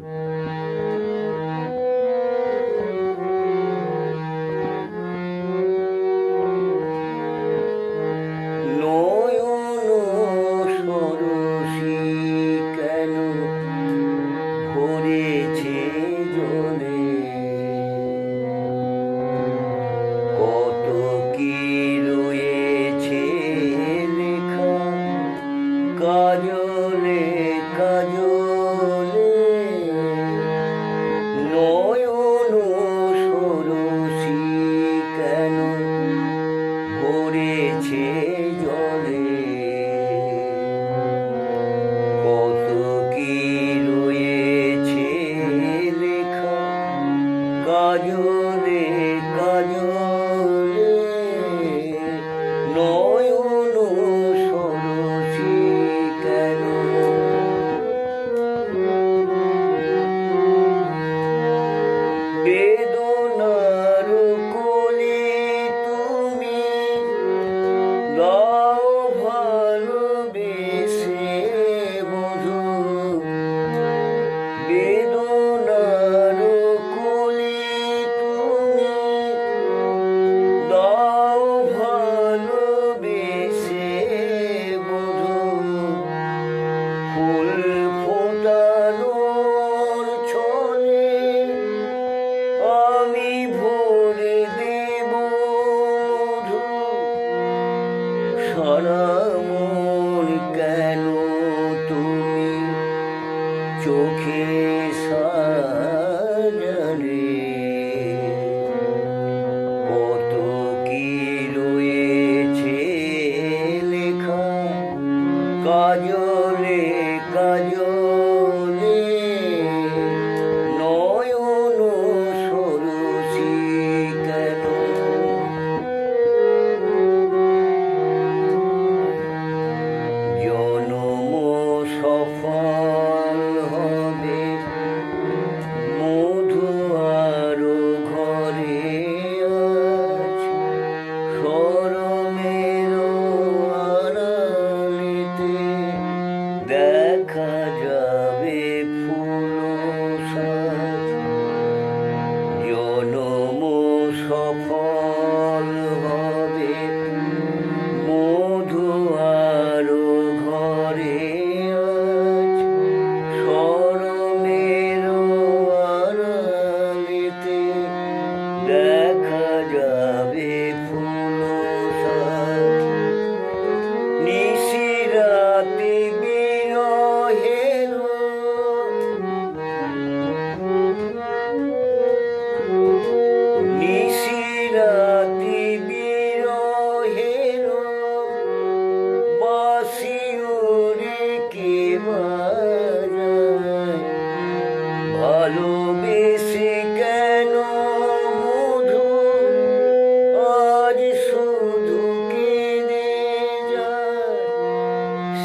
Mm-hmm. গেছে জলে। কত কি রয়েছে লেখা? কাজলে কাজলে নয়ন সরসি কেন? বেদ চোখে সাজালে। কত কি রয়েছে লেখা কাজ cold.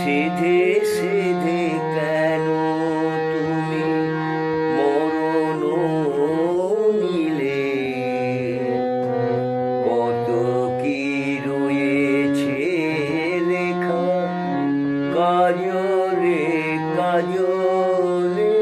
সিধে সিধে কেন তুমি মরণ নিলে? কত কি রয়েছে লেখা? কাজরে কাজরে